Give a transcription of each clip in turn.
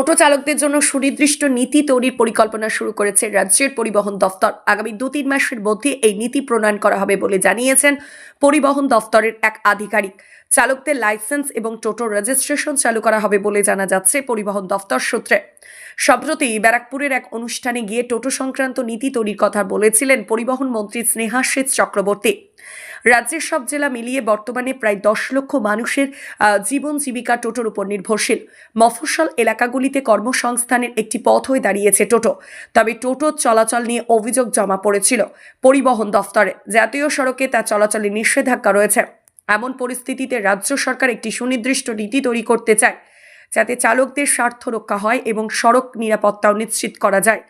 টোটো চালকদের জন্য সুনির্দিষ্ট নীতি তৈরির পরিকল্পনা শুরু করেছে রাজ্যের পরিবহন দফতর। আগামী দু তিন মাসের মধ্যে এই নীতি প্রণয়ন করা হবে বলে জানিয়েছেন পরিবহন দফতরের এক আধিকারিক। চালকদের লাইসেন্স এবং টোটো রেজিস্ট্রেশন চালু করা হবে বলে জানা যাচ্ছে পরিবহন দফতর সূত্রে। সম্প্রতি ব্যারাকপুরের এক অনুষ্ঠানে গিয়ে টোটো সংক্রান্ত নীতি তৈরির কথা বলেছিলেন পরিবহন মন্ত্রী স্নেহাশিস চক্রবর্তী। রাজ্যের সব জেলা মিলিয়ে বর্তমানে প্রায় দশ লক্ষ মানুষের জীবন জীবিকা টোটোর উপর নির্ভরশীল। মফস্বল এলাকাগুলিতে কর্মসংস্থানের একটি পথ হয়ে দাঁড়িয়েছে টোটো। তবে টোটো চলাচল নিয়ে অভিযোগ জমা পড়েছিল পরিবহন দফতরে। জাতীয় সড়কে তা চলাচলে নিষেধাজ্ঞা রয়েছে। এমন পরিস্থিতিতে রাজ্য সরকার একটি সুনির্দিষ্ট নীতি তৈরি করতে চায়, যাতে চালকদের স্বার্থ রক্ষা হয় এবং সড়ক নিরাপত্তাও নিশ্চিত করা যায়।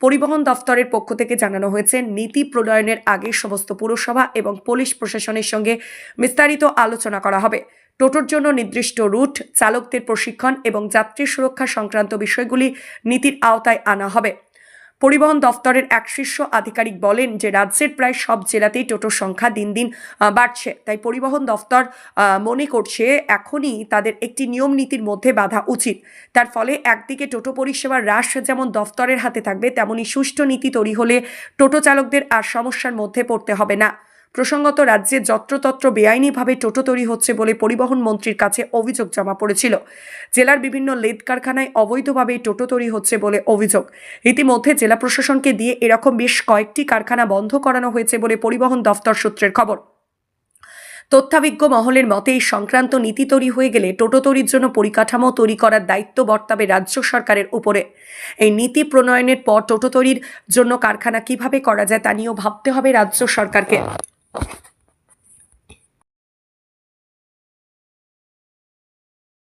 পরিবহন দফতরের পক্ষ থেকে জানানো হয়েছে, নীতি প্রণয়নের আগে সমস্ত পুরসভা এবং পুলিশ প্রশাসনের সঙ্গে বিস্তারিত আলোচনা করা হবে। টোটোর জন্য নির্দিষ্ট রুট, চালকদের প্রশিক্ষণ এবং যাত্রী সুরক্ষা সংক্রান্ত বিষয়গুলি নীতির আওতায় আনা হবে। পরিবহন দফতরের এক শীর্ষ আধিকারিক বলেন যে রাজ্যের প্রায় সব জেলাতেই টোটোর সংখ্যা দিন দিন বাড়ছে। তাই পরিবহন দফতর মনে করছে এখনই তাদের একটি নিয়ম নীতির মধ্যে বাধা উচিত। তার ফলে একদিকে টোটো পরিষেবার হ্রাস যেমন দফতরের হাতে থাকবে তেমনই সুষ্ঠু নীতি তৈরি হলে টোটো চালকদের আর সমস্যার মধ্যে পড়তে হবে না। প্রসঙ্গত, রাজ্যে যত্রতত্র বেআইনিভাবে টোটো তৈরি হচ্ছে বলে পরিবহন মন্ত্রীর কাছে অভিযোগ জমা পড়েছিল। জেলার বিভিন্ন লেদ কারখানায় অবৈধভাবে টোটো তৈরি হচ্ছে বলে অভিযোগ। ইতিমধ্যে জেলা প্রশাসনকে দিয়ে এরকম বেশ কয়েকটি কারখানা বন্ধ করানো হয়েছে বলে পরিবহন দফতর সূত্রের খবর। তথ্যাভিজ্ঞ মহলের মতে, এই সংক্রান্ত নীতি তৈরি হয়ে গেলে টোটো তৈরির জন্য পরিকাঠামো তৈরি করার দায়িত্ব বর্তাবে রাজ্য সরকারের উপরে। এই নীতি প্রণয়নের পর টোটো তৈরির জন্য কারখানা কীভাবে করা যায় তা নিয়েও ভাবতে হবে রাজ্য সরকারকে। you